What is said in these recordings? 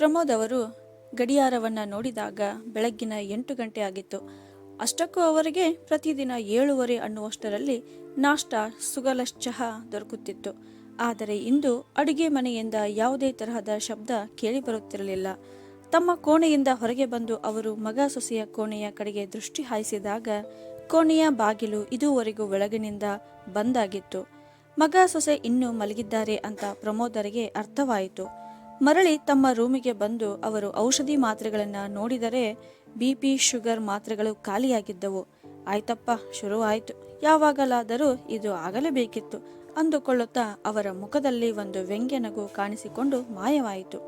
ಪ್ರಮೋದ್ ಅವರು ಗಡಿಯಾರವನ್ನು ನೋಡಿದಾಗ ಬೆಳಗ್ಗಿನ ಎಂಟು ಗಂಟೆ ಆಗಿತ್ತು. ಅಷ್ಟಕ್ಕೂ ಅವರಿಗೆ ಪ್ರತಿದಿನ ಏಳುವರೆ ಅನ್ನುವಷ್ಟರಲ್ಲಿ ನಾಷ್ಟ ಸುಗಲ ಚಹಾ ದೊರಕುತ್ತಿತ್ತು. ಆದರೆ ಇಂದು ಅಡುಗೆ ಮನೆಯಿಂದ ಯಾವುದೇ ತರಹದ ಶಬ್ದ ಕೇಳಿಬರುತ್ತಿರಲಿಲ್ಲ. ತಮ್ಮ ಕೋಣೆಯಿಂದ ಹೊರಗೆ ಬಂದು ಅವರು ಮಗ ಸೊಸೆಯ ಕೋಣೆಯ ಕಡೆಗೆ ದೃಷ್ಟಿ ಹಾಯಿಸಿದಾಗ ಕೋಣೆಯ ಬಾಗಿಲು ಇದುವರೆಗೂ ಒಳಗಿನಿಂದ ಬಂದಾಗಿತ್ತು. ಮಗ ಸೊಸೆ ಇನ್ನೂ ಮಲಗಿದ್ದಾರೆ ಅಂತ ಪ್ರಮೋದರಿಗೆ ಅರ್ಥವಾಯಿತು. ಮರಳಿ ತಮ್ಮ ರೂಮಿಗೆ ಬಂದು ಅವರು ಔಷಧಿ ಮಾತ್ರೆಗಳನ್ನು ನೋಡಿದರೆ ಬಿ ಪಿ ಶುಗರ್ ಮಾತ್ರೆಗಳು ಖಾಲಿಯಾಗಿದ್ದವು. ಆಯ್ತಪ್ಪ, ಶುರು ಆಯಿತು. ಯಾವಾಗಲಾದರೂ ಇದು ಆಗಲೇಬೇಕಿತ್ತು, ಅಂದುಕೊಳ್ಳುತ್ತಾ ಅವರ ಮುಖದಲ್ಲಿ ಒಂದು ವ್ಯಂಗ್ಯ ನಗು ಕಾಣಿಸಿಕೊಂಡು ಮಾಯವಾಯಿತು.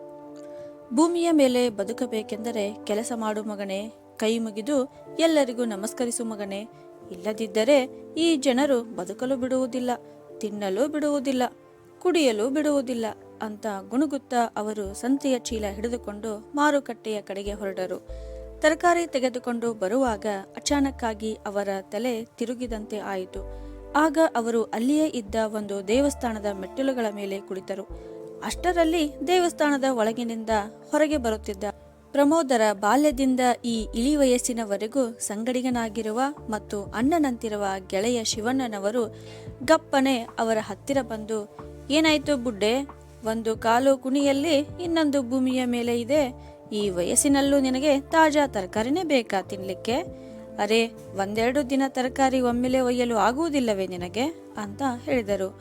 ಭೂಮಿಯ ಮೇಲೆ ಬದುಕಬೇಕೆಂದರೆ ಕೆಲಸ ಮಾಡು ಮಗನೇ, ಕೈ ಮುಗಿದು ಎಲ್ಲರಿಗೂ ನಮಸ್ಕರಿಸು ಮಗನೇ. ಇಲ್ಲದಿದ್ದರೆ ಈ ಜನರು ಬದುಕಲು ಬಿಡುವುದಿಲ್ಲ, ತಿನ್ನಲು ಬಿಡುವುದಿಲ್ಲ. ಕುಡಿಯಲು ಬಿಡುವುದಿಲ್ಲ ಅಂತ ಗುಣಗುತ್ತಾ ಅವರು ಸಂತೆಯ ಚೀಲ ಹಿಡಿದುಕೊಂಡು ಮಾರುಕಟ್ಟೆಯ ಕಡೆಗೆ ಹೊರಟರು. ತರಕಾರಿ ತೆಗೆದುಕೊಂಡು ಬರುವಾಗ ಅಚಾನಕ್ಕಾಗಿ ಅವರ ತಲೆ ತಿರುಗಿದಂತೆ ಆಯಿತು. ಆಗ ಅವರು ಅಲ್ಲಿಯೇ ಇದ್ದ ಒಂದು ದೇವಸ್ಥಾನದ ಮೆಟ್ಟಿಲುಗಳ ಮೇಲೆ ಕುಳಿತರು. ಅಷ್ಟರಲ್ಲಿ ದೇವಸ್ಥಾನದ ಒಳಗಿನಿಂದ ಹೊರಗೆ ಬರುತ್ತಿದ್ದ ಪ್ರಮೋದರ ಬಾಲ್ಯದಿಂದ ಈ ಇಳಿ ವಯಸ್ಸಿನವರೆಗೂ ಸಂಗಡಿಗನಾಗಿರುವ ಮತ್ತು ಅಣ್ಣನಂತಿರುವ ಗೆಳೆಯ ಶಿವಣ್ಣನವರು ಗಪ್ಪನೆ ಅವರ ಹತ್ತಿರ ಬಂದು ಏನಾಯ್ತು ಬುಡ್ಡೆ? ಒಂದು ಕಾಲು ಕುಣಿಯಲ್ಲಿ ಇನ್ನೊಂದು ಭೂಮಿಯ ಮೇಲೆ ಇದೆ. ಈ ವಯಸ್ಸಿನಲ್ಲೂ ನಿನಗೆ ತಾಜಾ ತರಕಾರಿನೇ ಬೇಕಾ ತಿನ್ಲಿಕ್ಕೆ? ಅರೆ, ಒಂದೆರಡು ದಿನ ತರಕಾರಿ ಒಮ್ಮೆಲೆ ಒಯ್ಯಲು ಆಗುವುದಿಲ್ಲವೇ ನಿನಗೆ? ಅಂತ ಹೇಳಿದರು.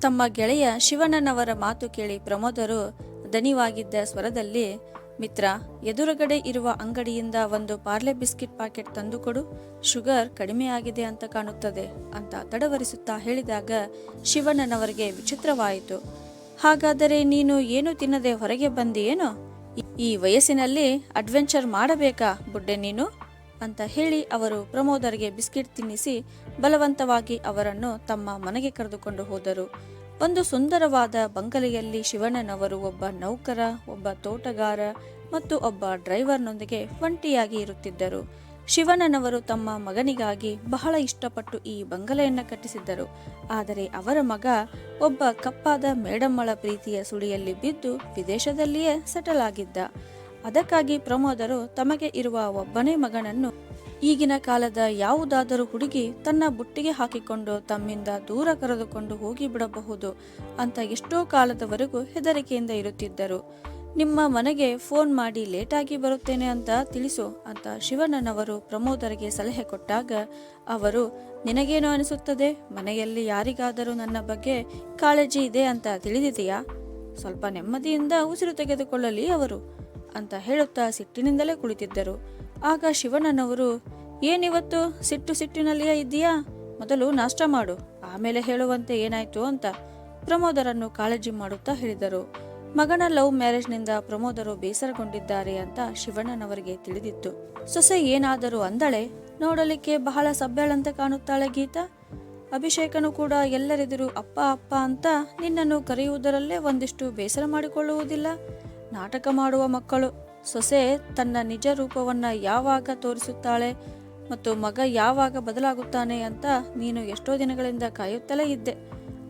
ತಮ್ಮ ಗೆಳೆಯ ಶಿವಣ್ಣನವರ ಮಾತು ಕೇಳಿ ಪ್ರಮೋದರು. ದನಿವಾಗಿದ್ದ ಸ್ವರದಲ್ಲಿ ಮಿತ್ರ, ಎದುರುಗಡೆ ಇರುವ ಅಂಗಡಿಯಿಂದ ಒಂದು ಪಾರ್ಲೆ ಬಿಸ್ಕಿಟ್ ಪ್ಯಾಕೆಟ್ ತಂದುಕೊಡು, ಶುಗರ್ ಕಡಿಮೆ ಆಗಿದೆ ಅಂತ ಕಾಣುತ್ತದೆ ಅಂತ ತಡವರಿಸುತ್ತಾ ಹೇಳಿದಾಗ ಶಿವಣ್ಣನವರಿಗೆ ವಿಚಿತ್ರವಾಯಿತು. ಹಾಗಾದರೆ ನೀನು ಏನು ತಿನ್ನದೆ ಹೊರಗೆ ಬಂದಿಯೇನೋ? ಈ ವಯಸ್ಸಿನಲ್ಲಿ ಅಡ್ವೆಂಚರ್ ಮಾಡಬೇಕಾ ಬುಡ್ಡೆ ನೀನು? ಅಂತ ಹೇಳಿ ಅವರು ಪ್ರಮೋದರಿಗೆ ಬಿಸ್ಕಿಟ್ ತಿನ್ನಿಸಿ ಬಲವಂತವಾಗಿ ಅವರನ್ನು ತಮ್ಮ ಮನೆಗೆ ಕರೆದುಕೊಂಡು ಹೋದರು. ಒಂದು ಸುಂದರವಾದ ಬಂಗಲೆಯಲ್ಲಿ ಶಿವಣ್ಣನವರು ಒಬ್ಬ ನೌಕರ, ಒಬ್ಬ ತೋಟಗಾರ ಮತ್ತು ಒಬ್ಬ ಡ್ರೈವರ್ನೊಂದಿಗೆ ಒಂಟಿಯಾಗಿ ಇರುತ್ತಿದ್ದರು. ಶಿವಣ್ಣನವರು ತಮ್ಮ ಮಗನಿಗಾಗಿ ಬಹಳ ಇಷ್ಟಪಟ್ಟು ಈ ಬಂಗಲೆಯನ್ನು ಕಟ್ಟಿಸಿದ್ದರು. ಆದರೆ ಅವರ ಮಗ ಒಬ್ಬ ಕಪ್ಪಾದ ಮೇಡಮ್ಮಳ ಪ್ರೀತಿಯ ಸುಳಿಯಲ್ಲಿ ಬಿದ್ದು ವಿದೇಶದಲ್ಲಿಯೇ ಸೆಟಲ್ ಆಗಿದ್ದ. ಅದಕ್ಕಾಗಿ ಪ್ರಮೋದರು ತಮಗೆ ಇರುವ ಒಬ್ಬನೇ ಮಗನನ್ನು ಈಗಿನ ಕಾಲದ ಯಾವುದಾದರೂ ಹುಡುಗಿ ತನ್ನ ಬುಟ್ಟಿಗೆ ಹಾಕಿಕೊಂಡು ತಮ್ಮಿಂದ ದೂರ ಕರೆದುಕೊಂಡು ಹೋಗಿಬಿಡಬಹುದು ಅಂತ ಎಷ್ಟೋ ಕಾಲದವರೆಗೂ ಹೆದರಿಕೆಯಿಂದ ಇರುತ್ತಿದ್ದರು. ನಿಮ್ಮ ಮನೆಗೆ ಫೋನ್ ಮಾಡಿ ಲೇಟಾಗಿ ಬರುತ್ತೇನೆ ಅಂತ ತಿಳಿಸು ಅಂತ ಶಿವಣ್ಣನವರು ಪ್ರಮೋದರಿಗೆ ಸಲಹೆ ಕೊಟ್ಟಾಗ ಅವರು, ನಿನಗೇನು ಅನಿಸುತ್ತದೆ? ಮನೆಯಲ್ಲಿ ಯಾರಿಗಾದರೂ ನನ್ನ ಬಗ್ಗೆ ಕಾಳಜಿ ಇದೆ ಅಂತ ತಿಳಿದಿದೆಯಾ ಸ್ವಲ್ಪ ನೆಮ್ಮದಿಯಿಂದ ಉಸಿರು ತೆಗೆದುಕೊಳ್ಳಲಿ ಅವರು ಅಂತ ಹೇಳುತ್ತಾ ಸಿಟ್ಟಿನಿಂದಲೇ ಕುಳಿತಿದ್ದರು. ಆಗ ಶಿವಣ್ಣನವರು, ಏನಿವತ್ತು ಸಿಟ್ಟು ಸಿಟ್ಟಿನಲ್ಲಿಯೇ ಇದ್ದೀಯಾ? ಮೊದಲು ನಾಷ್ಟ ಮಾಡು, ಆಮೇಲೆ ಹೇಳುವಂತೆ ಏನಾಯ್ತು ಅಂತ ಪ್ರಮೋದರನ್ನು ಕಾಳಜಿ ಮಾಡುತ್ತಾ ಹೇಳಿದರು. ಮಗನ ಲವ್ ಮ್ಯಾರೇಜ್ನಿಂದ ಪ್ರಮೋದರು ಬೇಸರಗೊಂಡಿದ್ದಾರೆ ಅಂತ ಶಿವಣ್ಣನವರಿಗೆ ತಿಳಿದಿತ್ತು. ಸೊಸೆ ಏನಾದರೂ ಅಂದಳೆ, ನೋಡಲಿಕ್ಕೆ ಬಹಳ ಸಭ್ಯಳಂತೆ ಕಾಣುತ್ತಾಳೆ ಗೀತಾ. ಅಭಿಷೇಕನು ಕೂಡ ಎಲ್ಲರೆದುರು ಅಪ್ಪ ಅಪ್ಪ ಅಂತ ನಿನ್ನನ್ನು ಕರೆಯುವುದರಲ್ಲೇ ಒಂದಿಷ್ಟು ಬೇಸರ ಮಾಡಿಕೊಳ್ಳುವುದಿಲ್ಲ. ನಾಟಕ ಮಾಡುವ ಮಕ್ಕಳು, ಸೊಸೆ ತನ್ನ ನಿಜ ರೂಪವನ್ನ ಯಾವಾಗ ತೋರಿಸುತ್ತಾಳೆ ಮತ್ತು ಮಗ ಯಾವಾಗ ಬದಲಾಗುತ್ತಾನೆ ಅಂತ ನೀನು ಎಷ್ಟೋ ದಿನಗಳಿಂದ ಕಾಯುತ್ತಲೇ ಇದ್ದೆ.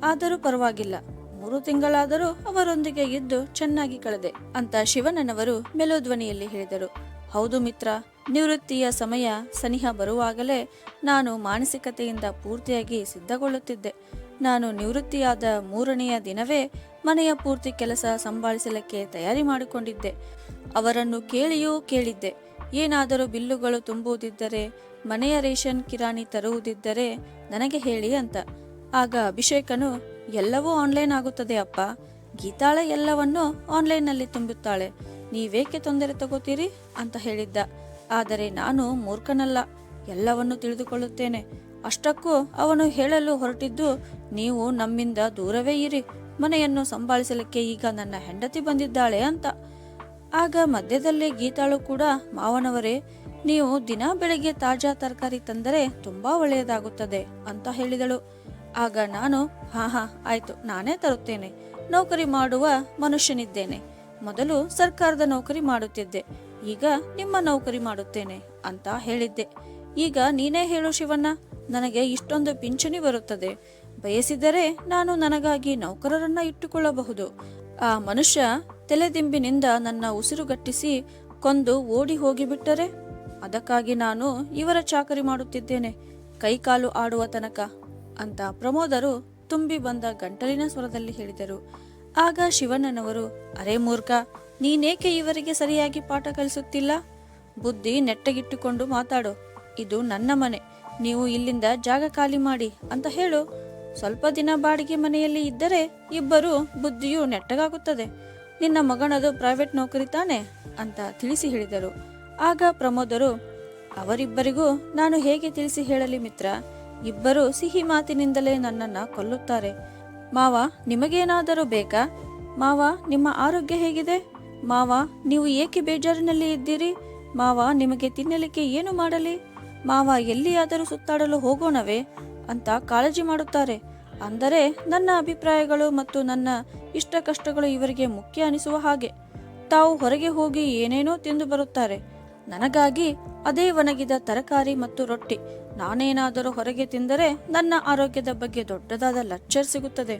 ಆದರೂ ಪರವಾಗಿಲ್ಲ. ಮೂರು ತಿಂಗಳಾದರೂ ಅವರೊಂದಿಗೆ ಇದ್ದು ಚೆನ್ನಾಗಿ ಕಳೆದೆ ಅಂತ ಶಿವಣ್ಣನವರು ಮೆಲೋಧ್ವನಿಯಲ್ಲಿ ಹೇಳಿದರು. ಹೌದು ಮಿತ್ರ, ನಿವೃತ್ತಿಯ ಸಮಯ ಸನಿಹ ಬರುವಾಗಲೇ ನಾನು ಮಾನಸಿಕತೆಯಿಂದ ಪೂರ್ತಿಯಾಗಿ ಸಿದ್ಧಗೊಳ್ಳುತ್ತಿದ್ದೆ. ನಾನು ನಿವೃತ್ತಿಯಾದ ಮೂರನೆಯ ದಿನವೇ ಮನೆಯ ಪೂರ್ತಿ ಕೆಲಸ ಸಂಭಾಳಿಸಲಿಕ್ಕೆ ತಯಾರಿ ಮಾಡಿಕೊಂಡಿದ್ದೆ. ಅವರನ್ನು ಕೇಳಿಯೂ ಕೇಳಿದ್ದೆ. ಏನಾದರೂ ಬಿಲ್ಲುಗಳು ತುಂಬುವುದಿದ್ದರೆ, ಮನೆಯ ರೇಷನ್ ಕಿರಾಣಿ ತರುವುದಿದ್ದರೆ ನನಗೆ ಹೇಳಿ ಅಂತ. ಆಗ ಅಭಿಷೇಕನು ಎಲ್ಲವೂ ಆನ್ಲೈನ್ ಆಗುತ್ತದೆ ಅಪ್ಪ. ಗೀತಾಳೆ ಎಲ್ಲವನ್ನೂ ಆನ್ಲೈನ್ನಲ್ಲಿ ತುಂಬುತ್ತಾಳೆ ನೀವೇಕೆ ತೊಂದರೆ ತಗೋತೀರಿ? ಅಂತ ಹೇಳಿದ್ದ. ಆದರೆ ನಾನು ಮೂರ್ಖನಲ್ಲ. ಎಲ್ಲವನ್ನು ತಿಳಿದುಕೊಳ್ಳುತ್ತೇನೆ. ಅಷ್ಟಕ್ಕೂ ಅವನು ಹೇಳಲು ಹೊರಟಿದ್ದು, ನೀವು ನಮ್ಮಿಂದ ದೂರವೇ ಇರಿ. ಮನೆಯನ್ನು ಸಂಭಾಳಿಸಲಿಕ್ಕೆ ಈಗ ನನ್ನ ಹೆಂಡತಿ ಬಂದಿದ್ದಾಳೆ ಅಂತ. ಆಗ ಮಧ್ಯದಲ್ಲಿ ಗೀತಾಳು ಕೂಡ, ಮಾವನವರೇ, ನೀವು ದಿನ ಬೆಳಿಗ್ಗೆ ತಾಜಾ ತರಕಾರಿ ತಂದರೆ ತುಂಬಾ ಒಳ್ಳೆಯದಾಗುತ್ತದೆ ಅಂತ ಹೇಳಿದಳು. ಆಗ ನಾನು, ಹಾ ಹಾ, ಆಯ್ತು, ನಾನೇ ತರುತ್ತೇನೆ. ನೌಕರಿ ಮಾಡುವ ಮನುಷ್ಯನಿದ್ದೇನೆ. ಮೊದಲು ಸರ್ಕಾರದ ನೌಕರಿ ಮಾಡುತ್ತಿದ್ದೆ. ಈಗ ನಿಮ್ಮ ನೌಕರಿ ಮಾಡುತ್ತೇನೆ ಅಂತ ಹೇಳಿದ್ದೆ. ಈಗ ನೀನೇ ಹೇಳು ಶಿವಣ್ಣ, ನನಗೆ ಇಷ್ಟೊಂದು ಪಿಂಚಣಿ ಬರುತ್ತದೆ. ಬಯಸಿದರೆ ನಾನು ನನಗಾಗಿ ನೌಕರರನ್ನ ಇಟ್ಟುಕೊಳ್ಳಬಹುದು. ಆ ಮನುಷ್ಯ ತಲೆದಿಂಬಿನಿಂದ ನನ್ನ ಉಸಿರುಗಟ್ಟಿಸಿ ಕೊಂದು ಓಡಿ ಹೋಗಿಬಿಟ್ಟರೆ, ಅದಕ್ಕಾಗಿ ನಾನು ಇವರ ಚಾಕರಿ ಮಾಡುತ್ತಿದ್ದೇನೆ. ಕೈಕಾಲು ಆಡುವ ತನಕ. ಅಂತ ಪ್ರಮೋದರು ತುಂಬಿ ಬಂದ ಗಂಟಲಿನ ಸ್ವರದಲ್ಲಿ ಹೇಳಿದರು. ಆಗ ಶಿವಣ್ಣನವರು, ಅರೆ ಮೂರ್ಖ, ನೀನೇಕೆ ಇವರಿಗೆ ಸರಿಯಾಗಿ ಪಾಠ ಕಲಿಸುತ್ತಿಲ್ಲ? ಬುದ್ಧಿ ನೆಟ್ಟಗಿಟ್ಟುಕೊಂಡು ಮಾತಾಡು. ಇದು ನನ್ನ ಮನೆ. ನೀವು ಇಲ್ಲಿಂದ ಜಾಗ ಖಾಲಿ ಮಾಡಿ ಅಂತ ಹೇಳು. ಸ್ವಲ್ಪ ದಿನ ಬಾಡಿಗೆ ಮನೆಯಲ್ಲಿ ಇದ್ದರೆ ಇಬ್ಬರು ಬುದ್ಧಿಯು ನೆಟ್ಟಗಾಗುತ್ತದೆ. ನಿನ್ನ ಮಗನದು ಪ್ರೈವೇಟ್ ನೌಕರಿ ತಾನೆ? ಅಂತ ತಿಳಿಸಿ ಹೇಳಿದರು. ಆಗ ಪ್ರಮೋದರು, ಅವರಿಬ್ಬರಿಗೂ ನಾನು ಹೇಗೆ ತಿಳಿಸಿ ಹೇಳಲಿ ಮಿತ್ರ? ಇಬ್ಬರು ಸಿಹಿ ಮಾತಿನಿಂದಲೇ ನನ್ನನ್ನ ಕೊಲ್ಲುತ್ತಾರೆ. ಮಾವ, ನಿಮಗೇನಾದರೂ ಬೇಕಾ? ಮಾವ, ನಿಮ್ಮ ಆರೋಗ್ಯ ಹೇಗಿದೆ? ಮಾವ, ನೀವು ಏಕೆ ಬೇಜಾರಿನಲ್ಲಿ ಇದ್ದೀರಿ? ಮಾವ, ನಿಮಗೆ ತಿನ್ನಲಿಕ್ಕೆ ಏನು ಮಾಡಲಿ? ಮಾವ, ಎಲ್ಲಿಯಾದರೂ ಸುತ್ತಾಡಲು ಹೋಗೋಣವೇ? ಅಂತ ಕಾಳಜಿ ಮಾಡುತ್ತಾರೆ. ಅಂದರೆ ನನ್ನ ಅಭಿಪ್ರಾಯಗಳು ಮತ್ತು ನನ್ನ ಇಷ್ಟ ಕಷ್ಟಗಳು ಇವರಿಗೆ ಮುಖ್ಯ ಅನಿಸುವ ಹಾಗೆ. ತಾವು ಹೊರಗೆ ಹೋಗಿ ಏನೇನೋ ತಿಂದು ಬರುತ್ತಾರೆ. ನನಗಾಗಿ ಅದೇ ಒಣಗಿದ ತರಕಾರಿ ಮತ್ತು ರೊಟ್ಟಿ. ನಾನೇನಾದರೂ ಹೊರಗೆ ತಿಂದರೆ ನನ್ನ ಆರೋಗ್ಯದ ಬಗ್ಗೆ ದೊಡ್ಡದಾದ ಲಚ್ಚರ್ ಸಿಗುತ್ತದೆ.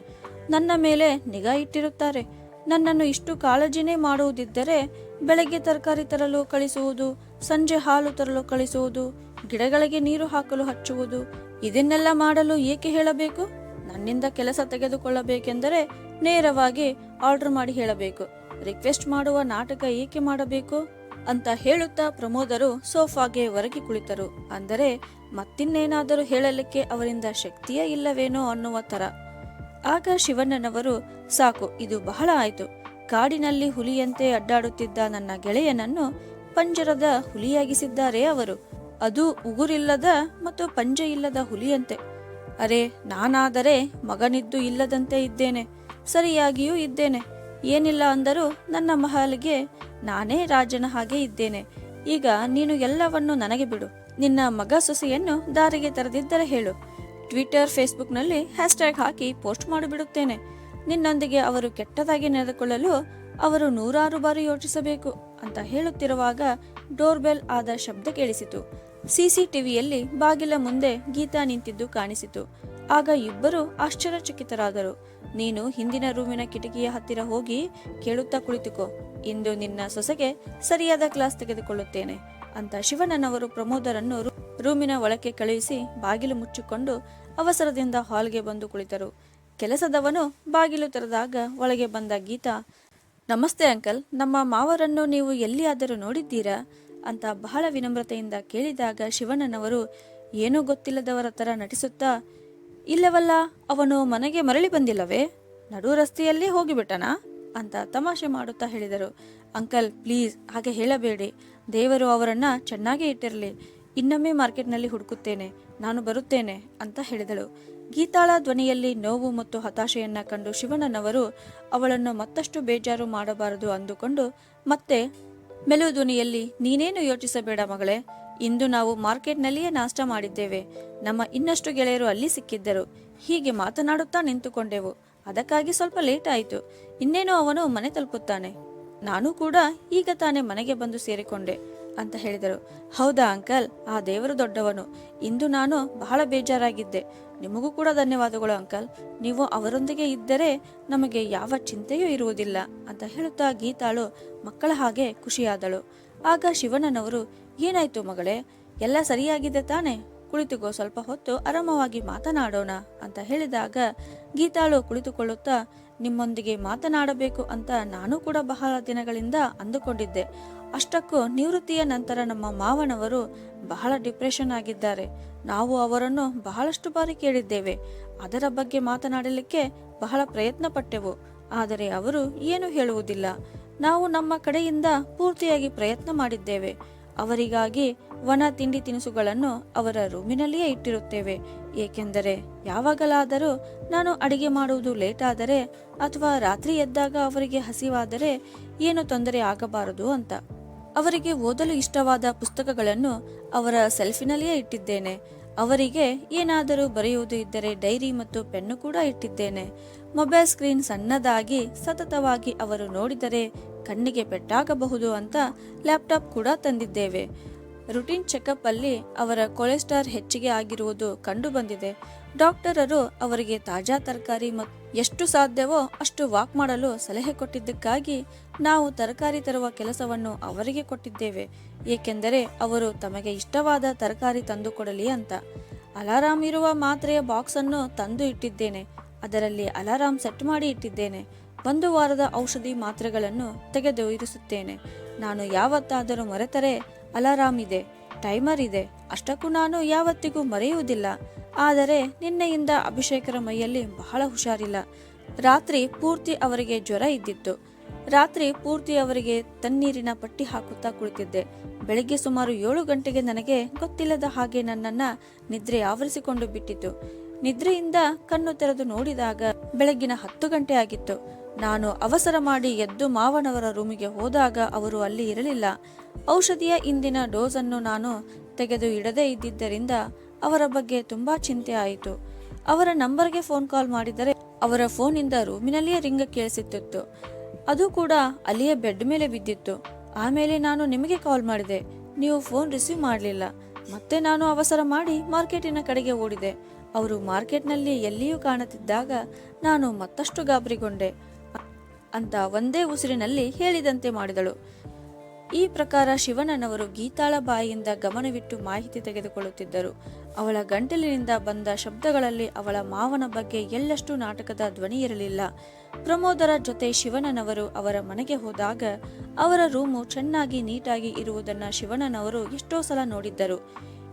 ನನ್ನ ಮೇಲೆ ನಿಗಾ ಇಟ್ಟಿರುತ್ತಾರೆ. ನನ್ನನ್ನು ಇಷ್ಟು ಕಾಳಜಿನೇ ಮಾಡುವುದಿದ್ದರೆ ಬೆಳಗ್ಗೆ ತರಕಾರಿ ತರಲು ಕಳಿಸುವುದು, ಸಂಜೆ ಹಾಲು ತರಲು ಕಳಿಸುವುದು, ಗಿಡಗಳಿಗೆ ನೀರು ಹಾಕಲು ಹಚ್ಚುವುದು, ಇದನ್ನೆಲ್ಲ ಮಾಡಲು ಏಕೆ ಹೇಳಬೇಕು? ನನ್ನಿಂದ ಕೆಲಸ ತೆಗೆದುಕೊಳ್ಳಬೇಕೆಂದರೆ ನೇರವಾಗಿ ಆರ್ಡರ್ ಮಾಡಿ ಹೇಳಬೇಕು. ರಿಕ್ವೆಸ್ಟ್ ಮಾಡುವ ನಾಟಕ ಏಕೆ ಮಾಡಬೇಕು? ಅಂತ ಹೇಳುತ್ತಾ ಪ್ರಮೋದರು ಸೋಫಾಗೆ ಒರಗಿ ಕುಳಿತರು. ಅಂದರೆ, ಮತ್ತಿನ್ನೇನಾದರೂ ಹೇಳಲಿಕ್ಕೆ ಅವರಿಂದ ಶಕ್ತಿಯೇ ಇಲ್ಲವೇನೋ ಅನ್ನುವ ತರ ಆಗ ಶಿವಣ್ಣನವರು, ಸಾಕು, ಇದು ಬಹಳ ಆಯಿತು. ಕಾಡಿನಲ್ಲಿ ಹುಲಿಯಂತೆ ಅಡ್ಡಾಡುತ್ತಿದ್ದ ನನ್ನ ಗೆಳೆಯನನ್ನು ಪಂಜರದ ಹುಲಿಯಾಗಿಸಿದ್ದಾರೆ ಅವರು. ಅದು ಉಗುರಿಲ್ಲದ ಮತ್ತು ಪಂಜೆ ಇಲ್ಲದ ಹುಲಿಯಂತೆ. ಅರೆ, ನಾನಾದರೆ ಮಗನಿದ್ದು ಇಲ್ಲದಂತೆ ಇದ್ದೇನೆ. ಸರಿಯಾಗಿಯೂ ಇದ್ದೇನೆ. ಏನಿಲ್ಲ ಅಂದರೂ ನನ್ನ ಮಹಲ್ಗೆ ನಾನೇ ರಾಜನ ಹಾಗೆ ಇದ್ದೇನೆ. ಈಗ ನೀನು ಎಲ್ಲವನ್ನು ನನಗೆ ಬಿಡು. ನಿನ್ನ ಮಗ ಸೊಸೆಯನ್ನು ದಾರಿಗೆ ತರದಿದ್ದರೆ ಹೇಳು. ಟ್ವಿಟರ್, ಫೇಸ್ಬುಕ್ನಲ್ಲಿ ಹ್ಯಾಶ್ಟ್ಯಾಗ್ ಹಾಕಿ ಪೋಸ್ಟ್ ಮಾಡಿಬಿಡುತ್ತೇನೆ ನಿನ್ನೊಂದಿಗೆ ಅವರು ಕೆಟ್ಟದಾಗಿ ನಡೆದುಕೊಳ್ಳಲು ಅವರು ನೂರಾರು ಬಾರಿ ಯೋಚಿಸಬೇಕು ಅಂತ ಹೇಳುತ್ತಿರುವಾಗ ಡೋರ್ ಬೆಲ್ ಆದ ಶಬ್ದ ಕೇಳಿಸಿತು. ಸಿಸಿಟಿವಿಯಲ್ಲಿ ಬಾಗಿಲ ಮುಂದೆ ಗೀತಾ ನಿಂತಿದ್ದು ಕಾಣಿಸಿತು. ಆಗ ಇಬ್ಬರು ಆಶ್ಚರ್ಯಚಕಿತರಾದರು. ನೀನು ಹಿಂದಿನ ರೂಮಿನ ಕಿಟಕಿಯ ಹತ್ತಿರ ಹೋಗಿ ಕೇಳುತ್ತಾ ಕುಳಿತುಕೋ. ಇಂದು ನಿನ್ನ ಸೊಸೆಗೆ ಸರಿಯಾದ ಕ್ಲಾಸ್ ತೆಗೆದುಕೊಳ್ಳುತ್ತೇನೆ ಅಂತ ಶಿವಣ್ಣನವರು ಪ್ರಮೋದರನ್ನು ರೂಮಿನ ಒಳಕ್ಕೆ ಕಳುಹಿಸಿ ಬಾಗಿಲು ಮುಚ್ಚಿಕೊಂಡು ಅವಸರದಿಂದ ಹಾಲ್ಗೆ ಬಂದು ಕುಳಿತರು. ಕೆಲಸದವನು ಬಾಗಿಲು ತೆರೆದಾಗ ಒಳಗೆ ಬಂದ ಗೀತಾ, ನಮಸ್ತೆ ಅಂಕಲ್, ನಮ್ಮ ಮಾವರನ್ನು ನೀವು ಎಲ್ಲಿಯಾದರೂ ನೋಡಿದ್ದೀರಾ? ಅಂತ ಬಹಳ ವಿನಮ್ರತೆಯಿಂದ ಕೇಳಿದಾಗ ಶಿವಣ್ಣನವರು, ಏನೂ ಗೊತ್ತಿಲ್ಲದವರ ತರ ನಟಿಸುತ್ತಾ ಇಲ್ಲವಲ್ಲ, ಅವನು ಮನೆಗೆ ಮರಳಿ ಬಂದಿಲ್ಲವೇ? ನಡು ರಸ್ತೆಯಲ್ಲೇ ಹೋಗಿಬಿಟ್ಟನಾ? ಅಂತ ತಮಾಷೆ ಮಾಡುತ್ತಾ ಹೇಳಿದರು. ಅಂಕಲ್, ಪ್ಲೀಸ್, ಹಾಗೆ ಹೇಳಬೇಡಿ. ದೇವರು ಅವರನ್ನು ಚೆನ್ನಾಗೇ ಇಟ್ಟಿರಲಿ. ಇನ್ನೊಮ್ಮೆ ಮಾರ್ಕೆಟ್ನಲ್ಲಿ ಹುಡುಕುತ್ತೇನೆ. ನಾನು ಬರುತ್ತೇನೆ, ಅಂತ ಹೇಳಿದಳು. ಗೀತಾಳ ಧ್ವನಿಯಲ್ಲಿ ನೋವು ಮತ್ತು ಹತಾಶೆಯನ್ನ ಕಂಡು ಶಿವಣ್ಣನವರು ಅವಳನ್ನು ಮತ್ತಷ್ಟು ಬೇಜಾರು ಮಾಡಬಾರದು ಅಂದುಕೊಂಡು ಮತ್ತೆ ಮೆಲು ಧ್ವನಿಯಲ್ಲಿ ನೀನೇನು ಯೋಚಿಸಬೇಡ ಮಗಳೇ? ಇಂದು ನಾವು ಮಾರ್ಕೆಟ್ನಲ್ಲಿಯೇ ನಾಷ್ಟ ಮಾಡಿದ್ದೇವೆ. ನಮ್ಮ ಇನ್ನಷ್ಟು ಗೆಳೆಯರು ಅಲ್ಲಿ ಸಿಕ್ಕಿದ್ದರು. ಹೀಗೆ ಮಾತನಾಡುತ್ತಾ ನಿಂತುಕೊಂಡೆವು. ಅದಕ್ಕಾಗಿ ಸ್ವಲ್ಪ ಲೇಟ್ ಆಯಿತು. ಇನ್ನೇನು ಅವನು ಮನೆ ತಲುಪುತ್ತಾನೆ? ನಾನು ಕೂಡ ಈಗ ತಾನೇ ಮನೆಗೆ ಬಂದು ಸೇರಿಕೊಂಡೆ. ಅಂತ ಹೇಳಿದರು. ಹೌದಾ ಅಂಕಲ್? ಆ ದೇವರು ದೊಡ್ಡವನು. ಇಂದು ನಾನು ಬಹಳ ಬೇಜಾರಾಗಿದ್ದೆ. ನಿಮಗೂ ಕೂಡ ಧನ್ಯವಾದಗಳು ಅಂಕಲ್. ನೀವು ಅವರೊಂದಿಗೆ ಇದ್ದರೆ ನಮಗೆ ಯಾವ ಚಿಂತೆಯೂ ಇರುವುದಿಲ್ಲ ಅಂತ ಹೇಳುತ್ತಾ ಗೀತಾಳು ಮಕ್ಕಳ ಹಾಗೆ ಖುಷಿಯಾದಳು. ಆಗ ಶಿವಣ್ಣನವರು, ಏನಾಯ್ತು ಮಗಳೇ? ಎಲ್ಲ ಸರಿಯಾಗಿದೆ ತಾನೆ? ಕುಳಿತುಕೋ, ಸ್ವಲ್ಪ ಹೊತ್ತು ಆರಾಮವಾಗಿ ಮಾತನಾಡೋಣ ಅಂತ ಹೇಳಿದಾಗ ಗೀತಾಳು ಕುಳಿತುಕೊಳ್ಳುತ್ತಾ, ನಿಮ್ಮೊಂದಿಗೆ ಮಾತನಾಡಬೇಕು ಅಂತ ನಾನು ಕೂಡ ಬಹಳ ದಿನಗಳಿಂದ ಅಂದುಕೊಂಡಿದ್ದೆ. ಅಷ್ಟಕ್ಕೂ ನಿವೃತ್ತಿಯ ನಂತರ ನಮ್ಮ ಮಾವನವರು ಬಹಳ ಡಿಪ್ರೆಷನ್ ಆಗಿದ್ದಾರೆ. ನಾವು ಅವರನ್ನು ಬಹಳಷ್ಟು ಬಾರಿ ಕೇಳಿದ್ದೇವೆ. ಅದರ ಬಗ್ಗೆ ಮಾತನಾಡಲಿಕ್ಕೆ ಬಹಳ ಪ್ರಯತ್ನ ಪಟ್ಟೆವು ಆದರೆ ಅವರು ಏನು ಹೇಳುವುದಿಲ್ಲ. ನಾವು ನಮ್ಮ ಕಡೆಯಿಂದ ಪೂರ್ತಿಯಾಗಿ ಪ್ರಯತ್ನ ಮಾಡಿದ್ದೇವೆ. ಅವರಿಗಾಗಿ ವನ ತಿಂಡಿ ತಿನಿಸುಗಳನ್ನು ಅವರ ರೂಮಿನಲ್ಲಿಯೇ ಇಟ್ಟಿರುತ್ತೇವೆ. ಏಕೆಂದರೆ ಯಾವಾಗಲಾದರೂ ನಾನು ಅಡಿಗೆ ಮಾಡುವುದು ಲೇಟ್ ಆದರೆ ಅಥವಾ ರಾತ್ರಿ ಎದ್ದಾಗ ಅವರಿಗೆ ಹಸಿವಾದರೆ ಏನು ತೊಂದರೆ ಆಗಬಾರದು ಅಂತ. ಅವರಿಗೆ ಓದಲು ಇಷ್ಟವಾದ ಪುಸ್ತಕಗಳನ್ನು ಅವರ ಸೆಲ್ಫಿನಲ್ಲಿಯೇ ಇಟ್ಟಿದ್ದೇನೆ. ಅವರಿಗೆ ಏನಾದರೂ ಬರೆಯುವುದು ಇದ್ದರೆ ಡೈರಿ ಮತ್ತು ಪೆನ್ನು ಕೂಡ ಇಟ್ಟಿದ್ದೇನೆ. ಮೊಬೈಲ್ ಸ್ಕ್ರೀನ್ ಸಣ್ಣದಾಗಿ, ಸತತವಾಗಿ ಅವರು ನೋಡಿದರೆ ಕಣ್ಣಿಗೆ ಪೆಟ್ಟಾಗಬಹುದು ಅಂತ ಲ್ಯಾಪ್ಟಾಪ್ ಕೂಡ ತಂದಿದ್ದೇವೆ. ರುಟೀನ್ ಚೆಕಪ್ ಅಲ್ಲಿ ಅವರ ಕೊಲೆಸ್ಟ್ರಾಲ್ ಹೆಚ್ಚಿಗೆ ಆಗಿರುವುದು ಕಂಡು ಬಂದಿದೆ. ಡಾಕ್ಟರರು ಅವರಿಗೆ ತಾಜಾ ತರಕಾರಿ ಮತ್ತು ಎಷ್ಟು ಸಾಧ್ಯವೋ ಅಷ್ಟು ವಾಕ್ ಮಾಡಲು ಸಲಹೆ ಕೊಟ್ಟಿದ್ದಕ್ಕಾಗಿ ನಾವು ತರಕಾರಿ ತರುವ ಕೆಲಸವನ್ನು ಅವರಿಗೆ ಕೊಟ್ಟಿದ್ದೇವೆ. ಏಕೆಂದರೆ ಅವರು ತಮಗೆ ಇಷ್ಟವಾದ ತರಕಾರಿ ತಂದುಕೊಡಲಿ ಅಂತ. ಅಲಾರಾಮ್ ಇರುವ ಮಾತ್ರೆಯ ಬಾಕ್ಸ್ ಅನ್ನು ತಂದು ಇಟ್ಟಿದ್ದೇನೆ. ಅದರಲ್ಲಿ ಅಲಾರಾಮ್ ಸೆಟ್ ಮಾಡಿ ಇಟ್ಟಿದ್ದೇನೆ. ಒಂದು ವಾರದ ಔಷಧಿ ಮಾತ್ರೆಗಳನ್ನು ತೆಗೆದು ಇರಿಸುತ್ತೇನೆ. ನಾನು ಯಾವತ್ತಾದರೂ ಮರೆತರೆ ಅಲಾರಾಮ್ ಇದೆ, ಟೈಮರ್ ಇದೆ. ಅಷ್ಟಕ್ಕೂ ನಾನು ಯಾವತ್ತಿಗೂ ಮರೆಯುವುದಿಲ್ಲ. ಆದರೆ ನಿನ್ನೆಯಿಂದ ಅಭಿಷೇಕರ ಮೈಯಲ್ಲಿ ಬಹಳ ಹುಷಾರಿಲ್ಲ. ರಾತ್ರಿ ಪೂರ್ತಿ ಅವರಿಗೆ ಜ್ವರ ಇದ್ದಿತ್ತು. ರಾತ್ರಿ ಪೂರ್ತಿ ಅವರಿಗೆ ತಣ್ಣೀರಿನ ಪಟ್ಟಿ ಹಾಕುತ್ತಾ ಕುಳಿತಿದ್ದೆ. ಬೆಳಗ್ಗೆ ಸುಮಾರು ಏಳು ಗಂಟೆಗೆ ನನಗೆ ಗೊತ್ತಿಲ್ಲದ ಹಾಗೆ ನನ್ನನ್ನ ನಿದ್ರೆ ಆವರಿಸಿಕೊಂಡು ಬಿಟ್ಟಿತು. ನಿದ್ರೆಯಿಂದ ಕಣ್ಣು ತೆರೆದು ನೋಡಿದಾಗ ಬೆಳಗ್ಗಿನ ಹತ್ತು ಗಂಟೆ ಆಗಿತ್ತು. ನಾನು ಅವಸರ ಮಾಡಿ ಎದ್ದು ಮಾವನವರ ರೂಮಿಗೆ ಹೋದಾಗ ಅವರು ಅಲ್ಲಿ ಇರಲಿಲ್ಲ. ಔಷಧಿಯ ಇಂದಿನ ಡೋಸನ್ನು ನಾನು ತೆಗೆದು ಇಡದೇ ಇದ್ದಿದ್ದರಿಂದ ಅವರ ಬಗ್ಗೆ ತುಂಬಾ ಚಿಂತೆ ಆಯಿತು. ಅವರ ನಂಬರ್ಗೆ ಫೋನ್ ಕಾಲ್ ಮಾಡಿದರೆ ಅವರ ಫೋನಿಂದ ರೂಮಿನಲ್ಲಿಯೇ ರಿಂಗ್ ಕೇಳಿಸುತ್ತಿತ್ತು. ಅದು ಕೂಡ ಅಲ್ಲಿಯೇ ಬೆಡ್ ಮೇಲೆ ಬಿದ್ದಿತ್ತು. ಆಮೇಲೆ ನಾನು ನಿಮಗೆ ಕಾಲ್ ಮಾಡಿದೆ. ನೀವು ಫೋನ್ ರಿಸೀವ್ ಮಾಡಲಿಲ್ಲ. ಮತ್ತೆ ನಾನು ಅವಸರ ಮಾಡಿ ಮಾರ್ಕೆಟಿನ ಕಡೆಗೆ ಓಡಿದೆ. ಅವರು ಮಾರ್ಕೆಟ್ನಲ್ಲಿ ಎಲ್ಲಿಯೂ ಕಾಣುತ್ತಿದ್ದಾಗ ನಾನು ಮತ್ತಷ್ಟು ಗಾಬರಿಗೊಂಡೆ. ಅಂತ ಒಂದೇ ಉಸಿರಿನಲ್ಲಿ ಹೇಳಿದಂತೆ ಮಾಡಿದಳು. ಈ ಪ್ರಕಾರ ಶಿವಣ್ಣನವರು ಗೀತಾಳ ಬಾಯಿಯಿಂದ ಗಮನವಿಟ್ಟು ಮಾಹಿತಿ ತೆಗೆದುಕೊಳ್ಳುತ್ತಿದ್ದರು. ಅವಳ ಗಂಟಲಿನಿಂದ ಬಂದ ಶಬ್ದಗಳಲ್ಲಿ ಅವಳ ಮಾವನ ಬಗ್ಗೆ ಎಳ್ಳಷ್ಟು ನಾಟಕದ ಧ್ವನಿ ಇರಲಿಲ್ಲ. ಪ್ರಮೋದರ ಜೊತೆ ಶಿವಣ್ಣನವರು ಅವರ ಮನೆಗೆ ಹೋದಾಗ ಅವರ ರೂಮು ಚೆನ್ನಾಗಿ ನೀಟಾಗಿ ಇರುವುದನ್ನು ಶಿವಣ್ಣನವರು ಎಷ್ಟೋ ಸಲ ನೋಡಿದ್ದರು.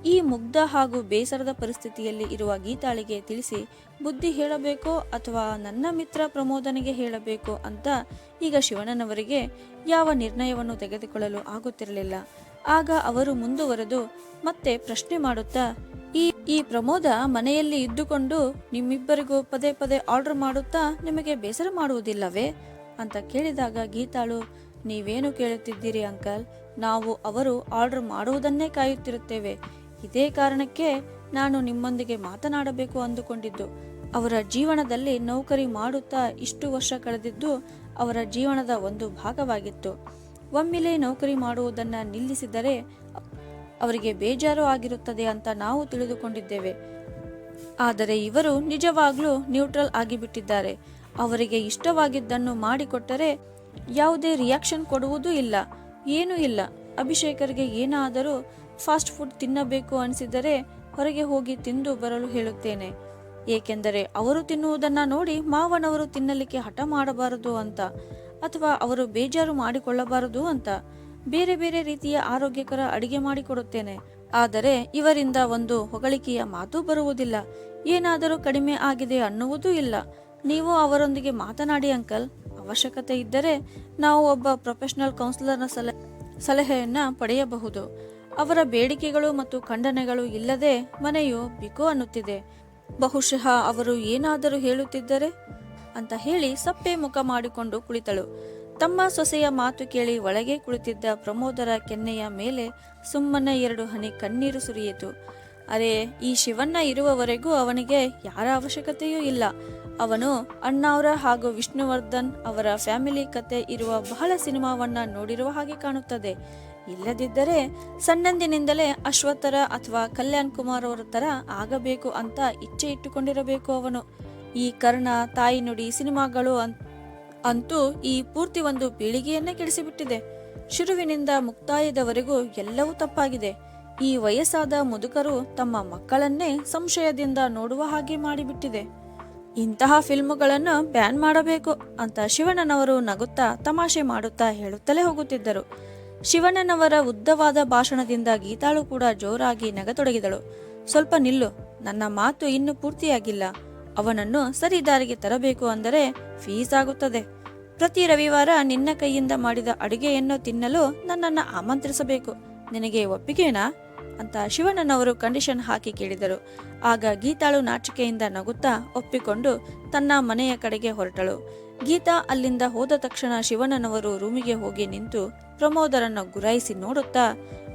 ಈ ಮುಗ್ಧ ಹಾಗೂ ಬೇಸರದ ಪರಿಸ್ಥಿತಿಯಲ್ಲಿ ಇರುವ ಗೀತಾಳಿಗೆ ತಿಳಿಸಿ, ಬುದ್ಧಿ ಹೇಳಬೇಕೋ ಅಥವಾ ನನ್ನ ಮಿತ್ರ ಪ್ರಮೋದನಿಗೆ ಹೇಳಬೇಕೋ ಅಂತ ಈಗ ಶಿವಣ್ಣನವರಿಗೆ ಯಾವ ನಿರ್ಣಯವನ್ನು ತೆಗೆದುಕೊಳ್ಳಲು ಆಗುತ್ತಿರಲಿಲ್ಲ. ಆಗ ಅವರು ಮುಂದುವರೆದು ಮತ್ತೆ ಪ್ರಶ್ನೆ ಮಾಡುತ್ತಾ, ಈ ಈ ಪ್ರಮೋದ ಮನೆಯಲ್ಲಿ ಇದ್ದುಕೊಂಡು ನಿಮ್ಮಿಬ್ಬರಿಗೂ ಪದೇ ಪದೇ ಆರ್ಡರ್ ಮಾಡುತ್ತಾ ನಿಮಗೆ ಬೇಸರ ಮಾಡುವುದಿಲ್ಲವೇ? ಅಂತ ಕೇಳಿದಾಗ ಗೀತಾಳು, ನೀವೇನು ಕೇಳುತ್ತಿದ್ದೀರಿ ಅಂಕಲ್? ನಾವು ಅವರು ಆರ್ಡರ್ ಮಾಡುವುದನ್ನೇ ಕಾಯುತ್ತಿರುತ್ತೇವೆ. ಇದೇ ಕಾರಣಕ್ಕೆ ನಾನು ನಿಮ್ಮೊಂದಿಗೆ ಮಾತನಾಡಬೇಕು ಅಂದುಕೊಂಡಿದ್ದು. ಅವರ ಜೀವನದಲ್ಲಿ ನೌಕರಿ ಮಾಡುತ್ತಾ ಇಷ್ಟು ವರ್ಷ ಕಳೆದಿದ್ದು ಅವರ ಜೀವನದ ಒಂದು ಭಾಗವಾಗಿತ್ತು. ಒಮ್ಮೆಲೆ ನೌಕರಿ ಮಾಡುವುದನ್ನ ನಿಲ್ಲಿಸಿದರೆ ಅವರಿಗೆ ಬೇಜಾರು ಆಗಿರುತ್ತದೆ ಅಂತ ನಾವು ತಿಳಿದುಕೊಂಡಿದ್ದೇವೆ. ಆದರೆ ಇವರು ನಿಜವಾಗ್ಲೂ ನ್ಯೂಟ್ರಲ್ ಆಗಿಬಿಟ್ಟಿದ್ದಾರೆ. ಅವರಿಗೆ ಇಷ್ಟವಾಗಿದ್ದನ್ನು ಮಾಡಿಕೊಟ್ಟರೆ ಯಾವುದೇ ರಿಯಾಕ್ಷನ್ ಕೊಡುವುದೂ ಇಲ್ಲ. ಏನೂ ಇಲ್ಲ. ಅಭಿಷೇಕರಿಗೆ ಏನಾದರೂ ಫಾಸ್ಟ್ ಫುಡ್ ತಿನ್ನಬೇಕು ಅನಿಸಿದರೆ ಹೊರಗೆ ಹೋಗಿ ತಿಂದು ಬರಲು ಹೇಳುತ್ತೇನೆ. ಏಕೆಂದರೆ ಅವರು ತಿನ್ನುವುದನ್ನು ನೋಡಿ ಮಾವನವರು ತಿನ್ನಲಿಕ್ಕೆ ಹಠ ಮಾಡಬಾರದು ಅಂತ ಅಥವಾ ಅವರು ಬೇಜಾರು ಮಾಡಿಕೊಳ್ಳಬಾರದು ಅಂತ ಬೇರೆ ಬೇರೆ ರೀತಿಯ ಆರೋಗ್ಯಕರ ಅಡಿಗೆ ಮಾಡಿಕೊಡುತ್ತೇನೆ. ಆದರೆ ಇವರಿಂದ ಒಂದು ಹೊಗಳಿಕೆಯ ಮಾತು ಬರುವುದಿಲ್ಲ. ಏನಾದರೂ ಕಡಿಮೆ ಆಗಿದೆ ಅನ್ನುವುದೂ ಇಲ್ಲ. ನೀವು ಅವರೊಂದಿಗೆ ಮಾತನಾಡಿ ಅಂಕಲ್. ಅವಶ್ಯಕತೆ ಇದ್ದರೆ ನಾವು ಒಬ್ಬ ಪ್ರೊಫೆಷನಲ್ ಕೌನ್ಸಿಲರ್ನ ಸಲ, ಸಲಹೆಯನ್ನು ಪಡೆಯಬಹುದು. ಅವರ ಬೇಡಿಕೆಗಳು ಮತ್ತು ಖಂಡನೆಗಳು ಇಲ್ಲದೆ ಮನೆಯು ಬಿಕೋ ಅನ್ನುತ್ತಿದೆ. ಬಹುಶಃ ಅವರು ಏನಾದರೂ ಹೇಳುತ್ತಿದ್ದರೆ? ಅಂತ ಹೇಳಿ ಸಪ್ಪೆ ಮುಖ ಮಾಡಿಕೊಂಡು ಕುಳಿತಳು. ತಮ್ಮ ಸೊಸೆಯ ಮಾತು ಕೇಳಿ ಒಳಗೆ ಕುಳಿತಿದ್ದ ಪ್ರಮೋದರ ಕೆನ್ನೆಯ ಮೇಲೆ ಸುಮ್ಮನೆ ಎರಡು ಹನಿ ಕಣ್ಣೀರು ಸುರಿಯಿತು. ಅರೆ, ಈ ಶಿವಣ್ಣ ಇರುವವರೆಗೂ ಅವನಿಗೆ ಯಾರ ಅವಶ್ಯಕತೆಯೂ ಇಲ್ಲ. ಅವನು ಅಣ್ಣಾವ್ರ ಹಾಗೂ ವಿಷ್ಣುವರ್ಧನ್ ಅವರ ಫ್ಯಾಮಿಲಿ ಕತೆ ಇರುವ ಬಹಳ ಸಿನಿಮಾವನ್ನ ನೋಡಿರುವ ಹಾಗೆ ಕಾಣುತ್ತದೆ. ಇಲ್ಲದಿದ್ದರೆ ಸಣ್ಣಂದಿನಿಂದಲೇ ಅಶ್ವತ್ಥರ ಅಥವಾ ಕಲ್ಯಾಣ್ ಕುಮಾರ್ ಅವರ ತರ ಆಗಬೇಕು ಅಂತ ಇಚ್ಛೆ ಇಟ್ಟುಕೊಂಡಿರಬೇಕು ಅವನು. ಈ ಕರ್ಣ, ತಾಯಿ ನುಡಿ ಸಿನಿಮಾಗಳು ಅಂತೂ ಈ ಪೂರ್ತಿ ಒಂದು ಪೀಳಿಗೆಯನ್ನೇ ಕೆಡಿಸಿಬಿಟ್ಟಿದೆ. ಶುರುವಿನಿಂದ ಮುಕ್ತಾಯದವರೆಗೂ ಎಲ್ಲವೂ ತಪ್ಪಾಗಿದೆ. ಈ ವಯಸ್ಸಾದ ಮುದುಕರು ತಮ್ಮ ಮಕ್ಕಳನ್ನೇ ಸಂಶಯದಿಂದ ನೋಡುವ ಹಾಗೆ ಮಾಡಿಬಿಟ್ಟಿದೆ. ಇಂತಹ ಫಿಲ್ಮುಗಳನ್ನು ಬ್ಯಾನ್ ಮಾಡಬೇಕು ಅಂತ ಶಿವಣ್ಣನವರು ನಗುತ್ತಾ ತಮಾಷೆ ಮಾಡುತ್ತಾ ಹೇಳುತ್ತಲೇ ಹೋಗುತ್ತಿದ್ದರು. ಶಿವಣ್ಣನವರ ಉದ್ದವಾದ ಭಾಷಣದಿಂದ ಗೀತಾಳು ಕೂಡ ಜೋರಾಗಿ ನಗತೊಡಗಿದಳು. ಸ್ವಲ್ಪ ನಿಲ್ಲು, ನನ್ನ ಮಾತು ಇನ್ನು ಪೂರ್ತಿಯಾಗಿಲ್ಲ. ಅವನನ್ನು ಸರಿ ದಾರಿಗೆ ತರಬೇಕು ಅಂದರೆ ಫೀಸ್ ಆಗುತ್ತದೆ. ಪ್ರತಿ ರವಿವಾರ ನಿನ್ನ ಕೈಯಿಂದ ಮಾಡಿದ ಅಡುಗೆಯನ್ನು ತಿನ್ನಲು ನನ್ನನ್ನು ಆಮಂತ್ರಿಸಬೇಕು. ನಿನಗೆ ಒಪ್ಪಿಗೆನಾ? ಅಂತ ಶಿವಣ್ಣನವರು ಕಂಡೀಷನ್ ಹಾಕಿ ಕೇಳಿದರು. ಆಗ ಗೀತಾಳು ನಾಚಿಕೆಯಿಂದ ನಗುತ್ತಾ ಒಪ್ಪಿಕೊಂಡು ತನ್ನ ಮನೆಯ ಕಡೆಗೆ ಹೊರಟಳು. ಗೀತಾ ಅಲ್ಲಿಂದ ಹೋದ ತಕ್ಷಣ ಶಿವಣ್ಣನವರು ರೂಮಿಗೆ ಹೋಗಿ ನಿಂತು ಪ್ರಮೋದರನ್ನು ಗುರಾಯಿಸಿ ನೋಡುತ್ತಾ,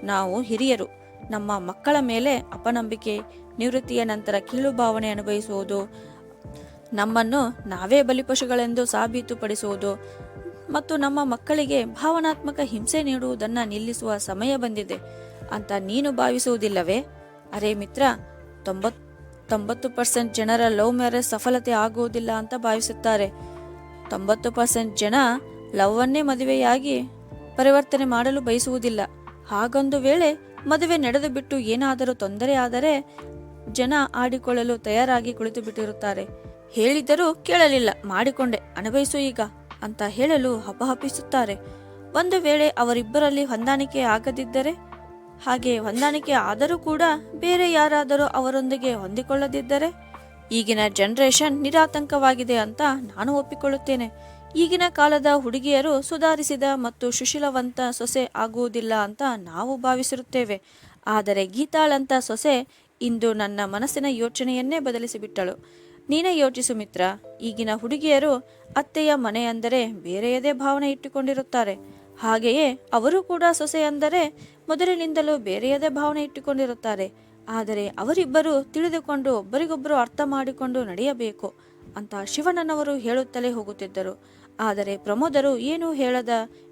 ನಾವು ಹಿರಿಯರು. ನಮ್ಮ ಮಕ್ಕಳ ಮೇಲೆ ಅಪನಂಬಿಕೆ, ನಿವೃತ್ತಿಯ ನಂತರ ಕೀಳು ಭಾವನೆ ಅನುಭವಿಸುವುದು, ನಮ್ಮನ್ನು ನಾವೇ ಬಲಿಪಶುಗಳೆಂದು ಸಾಬೀತುಪಡಿಸುವುದು ಮತ್ತು ನಮ್ಮ ಮಕ್ಕಳಿಗೆ ಭಾವನಾತ್ಮಕ ಹಿಂಸೆ ನೀಡುವುದನ್ನು ನಿಲ್ಲಿಸುವ ಸಮಯ ಬಂದಿದೆ ಅಂತ ನೀನು ಭಾವಿಸುವುದಿಲ್ಲವೇ? ಅರೆ ಮಿತ್ರ, ತೊಂಬತ್, ತೊಂಬತ್ತು ಪರ್ಸೆಂಟ್ ಜನರ ಲವ್ ಮ್ಯಾರೇಜ್ ಸಫಲತೆ ಆಗುವುದಿಲ್ಲ ಅಂತ ಭಾವಿಸುತ್ತಾರೆ. ತೊಂಬತ್ತು ಪರ್ಸೆಂಟ್ ಜನ ಲವ್ವನ್ನೇ ಮದುವೆಯಾಗಿ ಪರಿವರ್ತನೆ ಮಾಡಲು ಬಯಸುವುದಿಲ್ಲ. ಹಾಗೊಂದು ವೇಳೆ ಮದುವೆ ನಡೆದು ಬಿಟ್ಟು ಏನಾದರೂ ತೊಂದರೆ ಆದರೆ ಜನ ಆಡಿಕೊಳ್ಳಲು ತಯಾರಾಗಿ ಕುಳಿತು ಬಿಟ್ಟಿರುತ್ತಾರೆ ಹೇಳಿದರೂ ಕೇಳಲಿಲ್ಲ. ಮಾಡಿಕೊಂಡೆ. ಅನುಭವಿಸು ಈಗ ಅಂತ ಹೇಳಲು ಹಪಹಪಿಸುತ್ತಾರೆ ಒಂದು ವೇಳೆ ಅವರಿಬ್ಬರಲ್ಲಿ ಹೊಂದಾಣಿಕೆ ಆಗದಿದ್ದರೆ, ಹಾಗೆ ಹೊಂದಾಣಿಕೆ ಆದರೂ ಕೂಡ ಬೇರೆ ಯಾರಾದರೂ ಅವರೊಂದಿಗೆ ಹೊಂದಿಕೊಳ್ಳದಿದ್ದರೆ, ಈಗಿನ ಜನರೇಷನ್ ನಿರಾತಂಕವಾಗಿದೆ ಅಂತ ನಾನು ಒಪ್ಪಿಕೊಳ್ಳುತ್ತೇನೆ. ಈಗಿನ ಕಾಲದ ಹುಡುಗಿಯರು ಸುಧಾರಿಸಿದ ಮತ್ತು ಸುಶೀಲವಂತ ಸೊಸೆ ಆಗುವುದಿಲ್ಲ ಅಂತ ನಾವು ಭಾವಿಸಿರುತ್ತೇವೆ. ಆದರೆ ಗೀತಾಳಂತ ಸೊಸೆ ಇಂದು ನನ್ನ ಮನಸ್ಸಿನ ಯೋಚನೆಯನ್ನೇ ಬದಲಿಸಿಬಿಟ್ಟಳು. ನೀನೇ ಯೋಚಿಸು ಮಿತ್ರ, ಈಗಿನ ಹುಡುಗಿಯರು ಅತ್ತೆಯ ಮನೆ ಅಂದರೆ ಬೇರೆಯದೇ ಭಾವನೆ ಇಟ್ಟುಕೊಂಡಿರುತ್ತಾರೆ. ಹಾಗೆಯೇ ಅವರು ಕೂಡ ಸೊಸೆ ಅಂದರೆ ಮೊದಲಿನಿಂದಲೂ ಬೇರೆಯದೇ ಭಾವನೆ ಇಟ್ಟುಕೊಂಡಿರುತ್ತಾರೆ. ಆದರೆ ಅವರಿಬ್ಬರು ತಿಳಿದುಕೊಂಡು ಒಬ್ಬರಿಗೊಬ್ಬರು ಅರ್ಥ ಮಾಡಿಕೊಂಡು ನಡೆಯಬೇಕು ಅಂತ ಶಿವಣ್ಣನವರು ಹೇಳುತ್ತಲೇ ಹೋಗುತ್ತಿದ್ದರು. ಆದರೆ ಪ್ರಮೋದರು ಏನೂ ಹೇಳದ,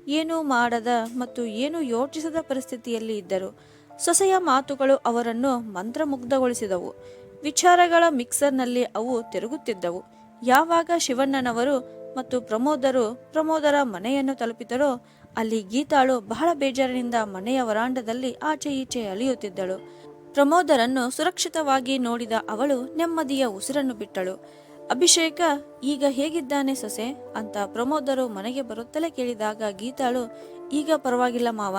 ಏನೂ ಮಾಡದ ಮತ್ತು ಏನೂ ಯೋಚಿಸದ ಪರಿಸ್ಥಿತಿಯಲ್ಲಿ ಇದ್ದರು. ಸೊಸೆಯ ಮಾತುಗಳು ಅವರನ್ನು ಮಂತ್ರಮುಗ್ಧಗೊಳಿಸಿದವು. ವಿಚಾರಗಳ ಮಿಕ್ಸರ್ನಲ್ಲಿ ಅವು ತಿರುಗುತ್ತಿದ್ದವು. ಯಾವಾಗ ಶಿವಣ್ಣನವರು ಮತ್ತು ಪ್ರಮೋದರು ಪ್ರಮೋದರ ಮನೆಯನ್ನು ತಲುಪಿದರೋ ಅಲ್ಲಿ ಗೀತಾಳು ಬಹಳ ಬೇಜಾರಿನಿಂದ ಮನೆಯ ವರಾಂಡದಲ್ಲಿ ಆಚೆ ಈಚೆ ಅಲಿಯುತ್ತಿದ್ದಳು. ಪ್ರಮೋದರನ್ನು ಸುರಕ್ಷಿತವಾಗಿ ನೋಡಿದ ಅವಳು ನೆಮ್ಮದಿಯ ಉಸಿರನ್ನು ಬಿಟ್ಟಳು. ಅಭಿಷೇಕ ಈಗ ಹೇಗಿದ್ದಾನೆ ಸೊಸೆ ಅಂತ ಪ್ರಮೋದರು ಮನೆಗೆ ಬರುತ್ತಲೇ ಕೇಳಿದಾಗ ಗೀತಾಳು, ಈಗ ಪರವಾಗಿಲ್ಲ ಮಾವ,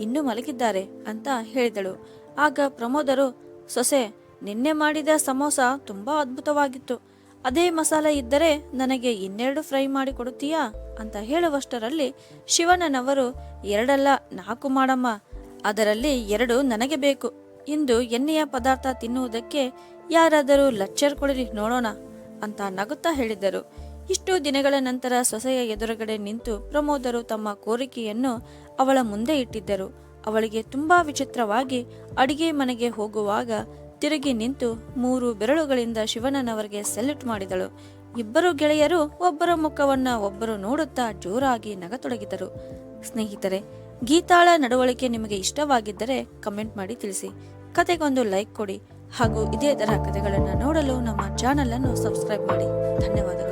ಇನ್ನೂ ಮಲಗಿದ್ದಾರೆ ಅಂತ ಹೇಳಿದಳು. ಆಗ ಪ್ರಮೋದರು, ಸೊಸೆ, ನಿನ್ನೆ ಮಾಡಿದ ಸಮೋಸ ತುಂಬಾ ಅದ್ಭುತವಾಗಿತ್ತು. ಅದೇ ಮಸಾಲೆ ಇದ್ದರೆ ನನಗೆ ಇನ್ನೆರಡು ಫ್ರೈ ಮಾಡಿ ಕೊಡುತ್ತೀಯಾ ಅಂತ ಹೇಳುವಷ್ಟರಲ್ಲಿ ಶಿವಣ್ಣನವರು, ಎರಡಲ್ಲ, ನಾಲ್ಕು ಮಾಡಮ್ಮ, ಅದರಲ್ಲಿ ಎರಡು ನನಗೆ ಬೇಕು. ಇಂದು ಎಣ್ಣೆಯ ಪದಾರ್ಥ ತಿನ್ನುವುದಕ್ಕೆ ಯಾರಾದರೂ ಲಚ್ಚರ್ ಕೊಡಿರಿ ನೋಡೋಣ. ಅಂತ ನಗುತ್ತಾ ಹೇಳಿದರು. ಇಷ್ಟು ದಿನಗಳ ನಂತರ ಸೊಸೆಯ ಎದುರುಗಡೆ ನಿಂತು ಪ್ರಮೋದರು ತಮ್ಮ ಕೋರಿಕೆಯನ್ನು ಅವಳ ಮುಂದೆ ಇಟ್ಟಿದ್ದರು. ಅವಳಿಗೆ ತುಂಬಾ ವಿಚಿತ್ರವಾಗಿ ಅಡಿಗೆ ಮನೆಗೆ ಹೋಗುವಾಗ ತಿರುಗಿ ನಿಂತು ಮೂರು ಬೆರಳುಗಳಿಂದ ಶಿವಣ್ಣನವರಿಗೆ ಸೆಲ್ಯೂಟ್ ಮಾಡಿದಳು. ಇಬ್ಬರು ಗೆಳೆಯರು ಒಬ್ಬರ ಮುಖವನ್ನ ಒಬ್ಬರು ನೋಡುತ್ತಾ ಜೋರಾಗಿ ನಗತೊಡಗಿದರು. ಸ್ನೇಹಿತರೆ, ಗೀತಾಳ ನಡವಳಿಕೆ ನಿಮಗೆ ಇಷ್ಟವಾಗಿದ್ದರೆ ಕಮೆಂಟ್ ಮಾಡಿ ತಿಳಿಸಿ. ಕತೆಗೊಂದು ಲೈಕ್ ಕೊಡಿ. ಹಾಗೂ ಇದೇ ತರಹ ಕಥೆಗಳನ್ನು ನೋಡಲು ನಮ್ಮ ಚಾನಲ್ ಅನ್ನು ಸಬ್ಸ್ಕ್ರೈಬ್ ಮಾಡಿ. ಧನ್ಯವಾದಗಳು.